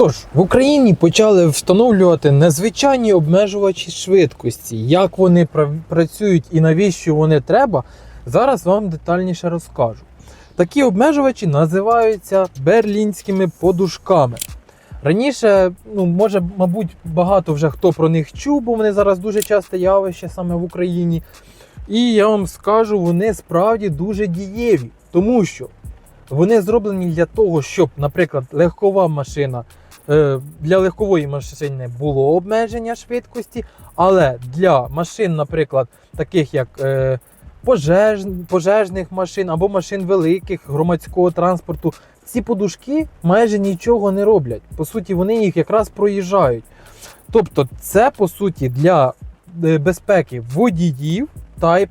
Тож, в Україні почали встановлювати незвичайні обмежувачі швидкості. Як вони пра- працюють і навіщо вони треба, зараз вам детальніше розкажу. Такі обмежувачі називаються берлінськими подушками. Раніше, ну, може, мабуть, багато вже хто про них чув, бо вони зараз дуже часте явище саме в Україні. І я вам скажу, вони справді дуже дієві, тому що вони зроблені для того, щоб, наприклад, легкова машина для легкової машини було обмеження швидкості, але для машин, наприклад, таких як е, пожеж, пожежних машин або машин великих громадського транспорту, ці подушки майже нічого не роблять. По суті, вони їх якраз проїжджають. Тобто, це по суті для е, безпеки водіїв й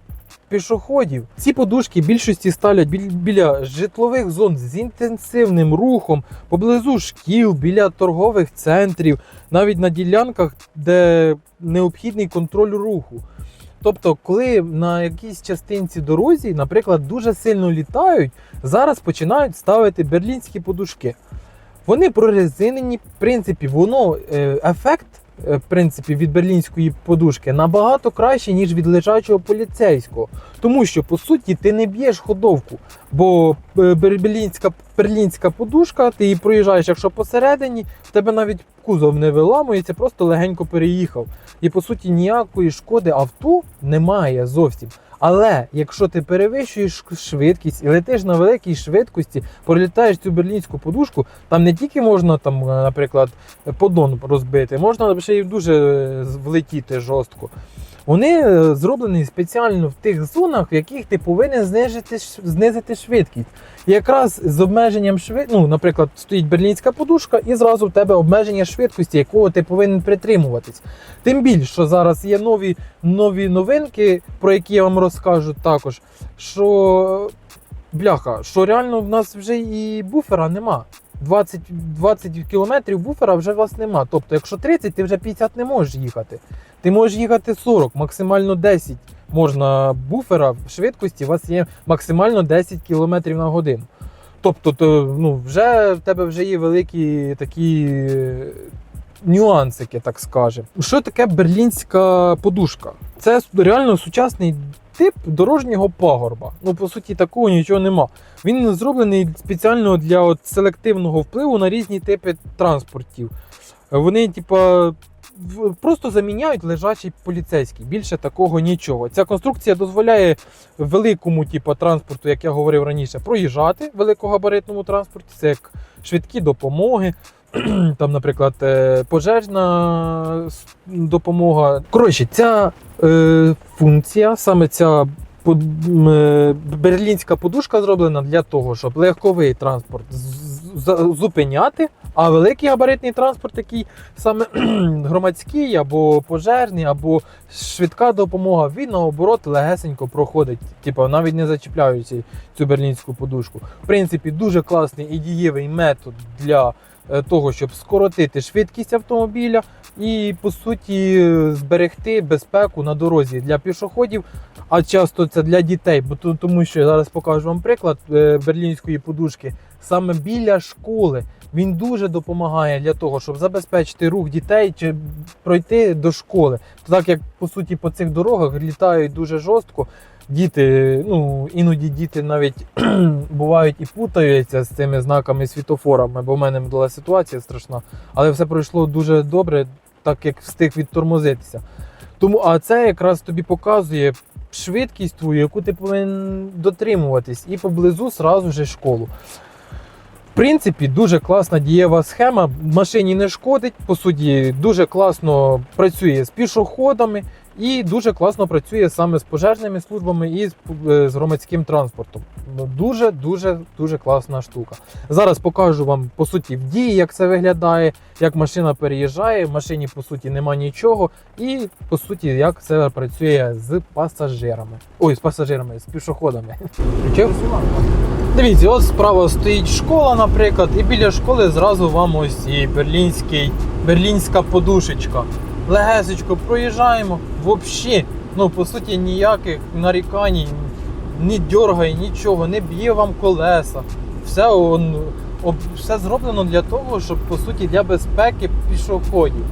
пішоходів. Ці подушки більшості ставлять біля житлових зон з інтенсивним рухом, поблизу шкіл, біля торгових центрів, навіть на ділянках, де необхідний контроль руху. Тобто, коли на якійсь частинці дорозі, наприклад, дуже сильно літають, зараз починають ставити берлінські подушки. Вони прорезинені, в принципі, воно е, ефект в принципі, від берлінської подушки набагато краще, ніж від лежачого поліцейського. Тому що, по суті, ти не б'єш ходовку. Бо е, берлінська, берлінська подушка, ти її проїжджаєш, якщо посередині, в тебе навіть кузов не виламується, просто легенько переїхав. І по суті ніякої шкоди авто немає зовсім. Але якщо ти перевищуєш швидкість і летиш на великій швидкості, пролітаєш цю берлінську подушку, там не тільки можна там, е, наприклад, подон розбити, можна ще й дуже е, влетіти жорстко. Вони е, зроблені спеціально в тих зонах, в яких ти повинен знизити, знизити швидкість. Якраз з обмеженням швидкості, ну, наприклад, стоїть берлінська подушка, і зразу в тебе обмеження швидкості, якого ти повинен притримуватись. Тим більше, що зараз є нові, нові новинки, про які я вам розкажу також. Що бляха, що реально в нас вже і буфера нема. 20, 20 кілометрів буфера вже вас нема. Тобто, якщо 30, ти вже 50 не можеш їхати. Ти можеш їхати 40, максимально 10 можна буфера в швидкості, у вас є максимально 10 км на годину. Тобто, то, ну, вже в тебе вже є великі такі е, нюансики, так скажемо. Що таке берлінська подушка? Це реально сучасний тип дорожнього пагорба. Ну, по суті, такого нічого нема. Він зроблений спеціально для от, селективного впливу на різні типи транспортів. Вони, типа, просто заміняють лежачий поліцейський. Більше такого нічого. Ця конструкція дозволяє великому типу, транспорту, як я говорив раніше, проїжджати великогабаритному транспорті. Це як швидкі допомоги. Там, наприклад, е, пожежна допомога. Коротше, ця е, функція, саме ця е, берлінська подушка зроблена для того, щоб легковий транспорт зупиняти, а великий габаритний транспорт, який саме громадський або пожежний, або швидка допомога, він наоборот легесенько проходить, типу, навіть не зачіпляючи цю берлінську подушку. В принципі, дуже класний і дієвий метод для того, щоб скоротити швидкість автомобіля і по суті зберегти безпеку на дорозі для пішоходів. А часто це для дітей, бо то- тому що я зараз покажу вам приклад е, берлінської подушки саме біля школи. Він дуже допомагає для того, щоб забезпечити рух дітей чи пройти до школи. Так як по суті по цих дорогах літають дуже жорстко. Діти, ну іноді діти навіть бувають і путаються з цими знаками світофорами, бо в мене була ситуація страшна, але все пройшло дуже добре, так як встиг відтормозитися. Тому, а це якраз тобі показує швидкість твою, яку ти повинен дотримуватись, і поблизу сразу же школу. Принципі, дуже класна дієва схема. Машині не шкодить, по суті, дуже класно працює з пішоходами і дуже класно працює саме з пожежними службами і з, е, громадським транспортом. Ну, Дуже, дуже, дуже класна штука. Зараз покажу вам по суті в дії, як це виглядає, як машина переїжджає. В машині по суті нема нічого, і по суті, як це працює з пасажирами. Ой, з пасажирами, з пішоходами. Дивіться, от справа стоїть школа, наприклад, і біля школи зразу вам ось і берлінський, берлінська подушечка. Легесечко проїжджаємо, взагалі, ну по суті, ніяких нарікань, не дьоргає нічого, не б'є вам колеса. Все он об- все зроблено для того, щоб по суті для безпеки пішоходів.